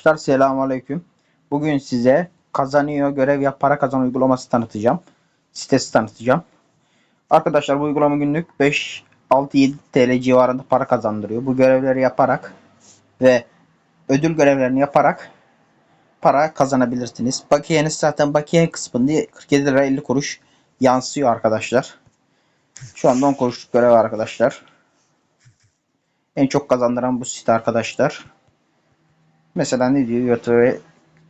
Arkadaşlar selamünaleyküm. Bugün size kazanıyor görev yap para kazan uygulaması tanıtacağım. Sitesi tanıtacağım. Arkadaşlar bu uygulama günlük 5 6 7 TL civarında para kazandırıyor. Bu görevleri yaparak ve ödül görevlerini yaparak para kazanabilirsiniz. Bakiyeniz zaten bakiye kısmında 47 lira 50 kuruş yansıyor arkadaşlar. Şu anda 10 kuruşluk görev arkadaşlar. En çok kazandıran bu site arkadaşlar. Mesela ne diyor? YTV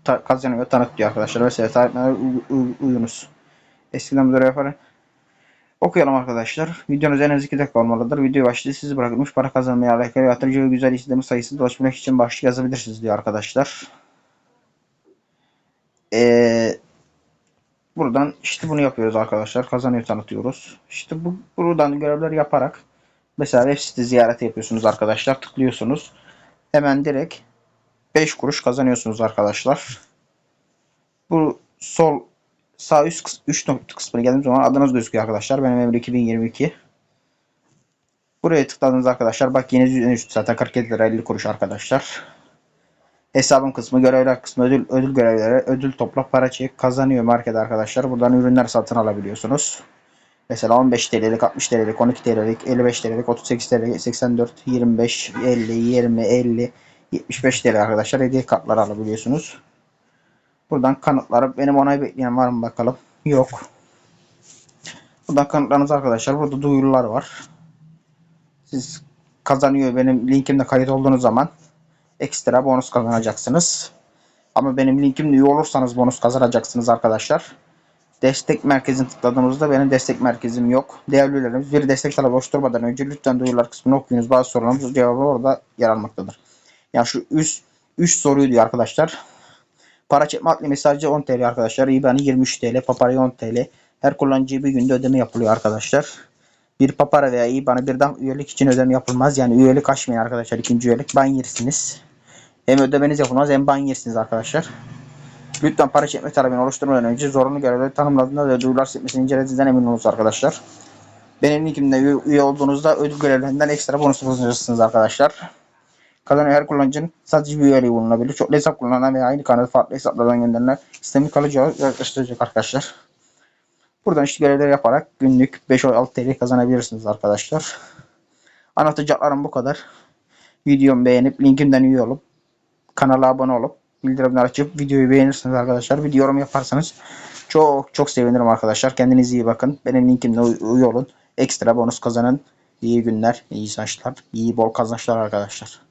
ta, kazanıyor tanıt diyor arkadaşlar. Mesela uy- uyunuz. Eskiden bu yaparım. Okuyalım arkadaşlar. Videonuz en az 2 dakika olmalıdır. Video başlığı sizi bırakılmış para kazanmaya alakalı yatırıcı ve güzel izleme sayısını dolaşmak için başlık yazabilirsiniz diyor arkadaşlar. Ee, buradan işte bunu yapıyoruz arkadaşlar. Kazanıyor tanıtıyoruz. İşte bu buradan görevler yaparak mesela web site ziyareti yapıyorsunuz arkadaşlar. Tıklıyorsunuz. Hemen direkt 5 kuruş kazanıyorsunuz arkadaşlar. Bu sol sağ üst kıs 3 nokta kısmına geldiğim zaman adınız gözüküyor arkadaşlar. Benim Emre 2022. Buraya tıkladığınız arkadaşlar bak yeni düzen üstü zaten 47 lira 50 kuruş arkadaşlar. Hesabım kısmı, görevler kısmı, ödül, ödül görevleri, ödül topla, para çek, kazanıyor market arkadaşlar. Buradan ürünler satın alabiliyorsunuz. Mesela 15 TL'lik, 60 TL'lik, 12 TL'lik, 55 TL'lik, 38 TL'lik, 84, 25, 50, 20, 50, 75 TL arkadaşlar hediye kartları alabiliyorsunuz. Buradan kanıtları benim onay bekleyen var mı bakalım. Yok. Buradan kanıtlarınız arkadaşlar. Burada duyurular var. Siz kazanıyor benim linkimde kayıt olduğunuz zaman ekstra bonus kazanacaksınız. Ama benim linkimde üye olursanız bonus kazanacaksınız arkadaşlar. Destek merkezini tıkladığınızda benim destek merkezim yok. Değerli üyelerimiz bir destek talebi oluşturmadan önce lütfen duyurular kısmını okuyunuz. Bazı sorularımız cevabı orada yer almaktadır. Yani şu üst 3 soruyu diyor arkadaşlar. Para çekme adli mesajı 10 TL arkadaşlar. IBAN'ı 23 TL. Papara'yı 10 TL. Her kullanıcıya bir günde ödeme yapılıyor arkadaşlar. Bir papara veya IBAN'a birden üyelik için ödeme yapılmaz. Yani üyelik açmayın arkadaşlar. ikinci üyelik ban yersiniz. Hem ödemeniz yapılmaz hem ban yersiniz arkadaşlar. Lütfen para çekme talebini oluşturmadan önce zorunlu görevleri tanımladığında ve duyurular silmesini incelediğinizden emin olunuz arkadaşlar. Benim linkimde üye olduğunuzda ödül görevlerinden ekstra bonus kazanırsınız arkadaşlar. Kazanan her kullanıcının sadece bir üyeliği bulunabilir. Çok hesap kullanan veya aynı kanalı farklı hesaplardan gönderilen sistemi kalıcı yaklaştıracak arkadaşlar. Buradan işte görevleri yaparak günlük 5-6 TL kazanabilirsiniz arkadaşlar. Anlatacaklarım bu kadar. Videomu beğenip linkimden üye olup kanala abone olup bildirimleri açıp videoyu beğenirsiniz arkadaşlar. Bir yorum yaparsanız çok çok sevinirim arkadaşlar. Kendinize iyi bakın. Benim linkimden uy- üye olun. Ekstra bonus kazanın. İyi günler, iyi saçlar, iyi bol kazançlar arkadaşlar.